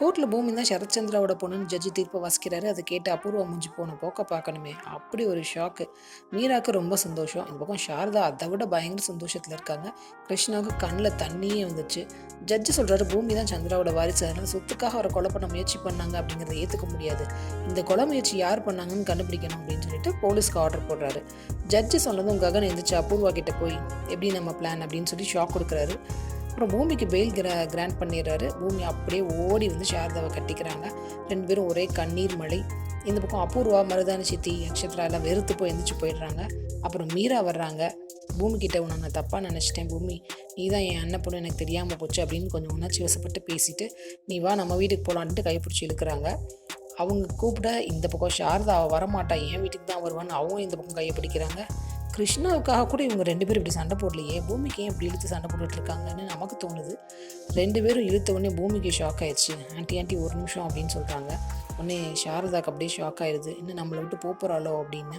கோர்ட்டில் பூமி தான் சரத்சந்திராவோட பொண்ணுன்னு ஜட்ஜி தீர்ப்பை வாசிக்கிறாரு. அதை கேட்டு அபூர்வா முடிஞ்சு போன போக்க பார்க்கணுமே. அப்படி ஒரு ஷாக்கு மீராக்கு ரொம்ப சந்தோஷம். இந்த பக்கம் சாரதா அதை விட பயங்கர சந்தோஷத்தில் இருக்காங்க. கிருஷ்ணாவுக்கு கண்ணில் தண்ணியே வந்துச்சு. ஜட்ஜி சொல்கிறாரு பூமி தான் சந்திராவோட வாரிசு. அதனால் சொத்துக்காக அவரை கொலை பண்ண முயற்சி பண்ணாங்க அப்படிங்கிறத ஏற்றுக்க முடியாது. இந்த கொலை முயற்சி யார் பண்ணாங்கன்னு கண்டுபிடிக்கணும் அப்படின்னு சொல்லிட்டு போலீஸ்க்கு ஆர்டர் போடுறாரு. ஜட்ஜி சொன்னதும் ககன் எழுந்திரிச்சு அபூர்வா கிட்ட போய் எப்படி நம்ம பிளான் அப்படின்னு சொல்லி ஷாக் கொடுக்குறாரு. அப்புறம் பூமிக்கு பெயில் கிரா கிராண்ட் பண்ணிடுறாரு. பூமி அப்படியே ஓடி வந்து சாரதாவை கட்டிக்கிறாங்க. ரெண்டு பேரும் ஒரே கண்ணீர் மழை. இந்த பக்கம் அபூர்வா மருதான சித்தி நட்சத்திரம் எல்லாம் வெறுத்து போய் எந்திரிச்சு போயிடுறாங்க. அப்புறம் மீரா வர்றாங்க. பூமி கிட்ட உன்னை நான் தப்பாக நினச்சிட்டேன் பூமி. நீ தான் என் அண்ணன் பொண்ணு எனக்கு தெரியாமல் போச்சு அப்படின்னு கொஞ்சம் உணர்ச்சி வசப்பட்டு பேசிட்டு நீ வா நம்ம வீட்டுக்கு போகலான்ட்டு கைப்பிடிச்சி இழுக்கிறாங்க. அவங்க கூப்பிட இந்த பக்கம் சாரதா அவள் வரமாட்டா. என் வீட்டுக்கு தான் வருவான்னு அவங்க இந்த பக்கம் கையை பிடிக்கிறாங்க. கிருஷ்ணாவுக்காக கூட இவங்க ரெண்டு பேரும் இப்படி சண்டை போடலையே? பூமிக்கு ஏன் இப்படி இழுத்து சண்டை போட்டுட்டு இருக்காங்கன்னு நமக்கு தோணுது. ரெண்டு பேரும் இழுத்த உடனே பூமிக்கு ஷாக் ஆயிடுச்சு. ஆண்டி ஆண்டி ஒரு நிமிஷம் அப்படின்னு சொல்கிறாங்க உடனே சாரதாக்கு அப்படியே ஷாக் ஆயிடுது இன்னும் நம்மளை விட்டு போகிறாளோ அப்படின்னு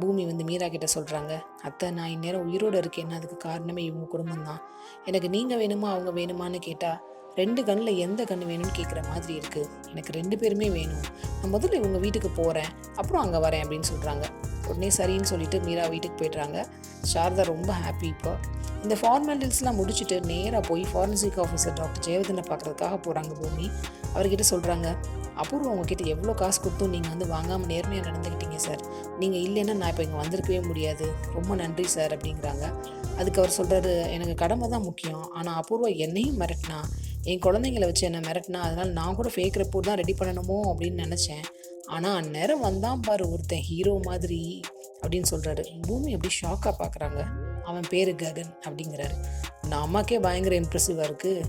பூமி வந்து மீரா கிட்ட சொல்கிறாங்க அத்தை நான் இந்நேரம் உயிரோடு இருக்கேன்னா அதுக்கு காரணமே இவங்க குடும்பம் தான் எனக்கு நீங்கள் வேணுமா அவங்க வேணுமான்னு கேட்டால் ரெண்டு கண்ணில் எந்த கண் வேணும்னு கேட்குற மாதிரி இருக்குது எனக்கு ரெண்டு பேருமே வேணும். நான் முதல்ல இவங்க வீட்டுக்கு போகிறேன் அப்புறம் அங்கே வரேன் அப்படின்னு சொல்கிறாங்க உடனே சரின்னு சொல்லிட்டு மீரா வீட்டுக்கு போய்ட்றாங்க. சாரதா ரொம்ப ஹாப்பி இப்போ. இந்த ஃபார்மாலிட்டிஸ்லாம் முடிச்சுட்டு நேராக போய் ஃபாரன்சிக் ஆஃபீஸர் டாக்டர் ஜெயவர்தனை பார்க்குறதுக்காக போகிறாங்க பூமி. அவர்கிட்ட சொல்கிறாங்க அபூர்வம் உங்ககிட்ட எவ்வளோ காசு கொடுத்தும் நீங்கள் வந்து வாங்காமல் நேர்மையாக நடந்துக்கிட்டீங்க சார். நீங்கள் இல்லைன்னா நான் இப்போ இங்கே வந்திருக்கவே முடியாது. ரொம்ப நன்றி சார் அப்படிங்கிறாங்க. அதுக்கு அவர் சொல்கிறாரு எனக்கு கடமை தான் முக்கியம். ஆனால் அபூர்வா என்னையும் மிரட்டினா என் குழந்தைங்கள வச்சு என்னை மிரட்டினா அதனால் நான் கூட ஃபேக் ரிப்போர்ட் தான் ரெடி பண்ணணுமோ? அப்படின்னு நினச்சேன். ஆனால் அந்நேரம் வந்தான் பாரு ஒருத்தன் ஹீரோ மாதிரி அப்படின்னு சொல்கிறாரு பூமி அப்படி ஷாக்காக பார்க்குறாங்க அவன் பேர் ககன் அப்படிங்கிறாரு. இந்த அம்மாக்கே பயங்கர இம்ப்ரெசிவாக இருக்குது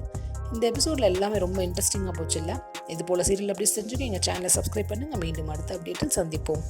இந்த எபிசோடில் எல்லாமே ரொம்ப இன்ட்ரெஸ்டிங்காக போச்சு இல்லை? இது போல் சீரியல் அப்படி செஞ்சுக்க எங்கள் சேனலை சப்ஸ்கிரைப் பண்ணுங்கள் மீண்டும் அடுத்த அப்டேட்டில் சந்திப்போம்.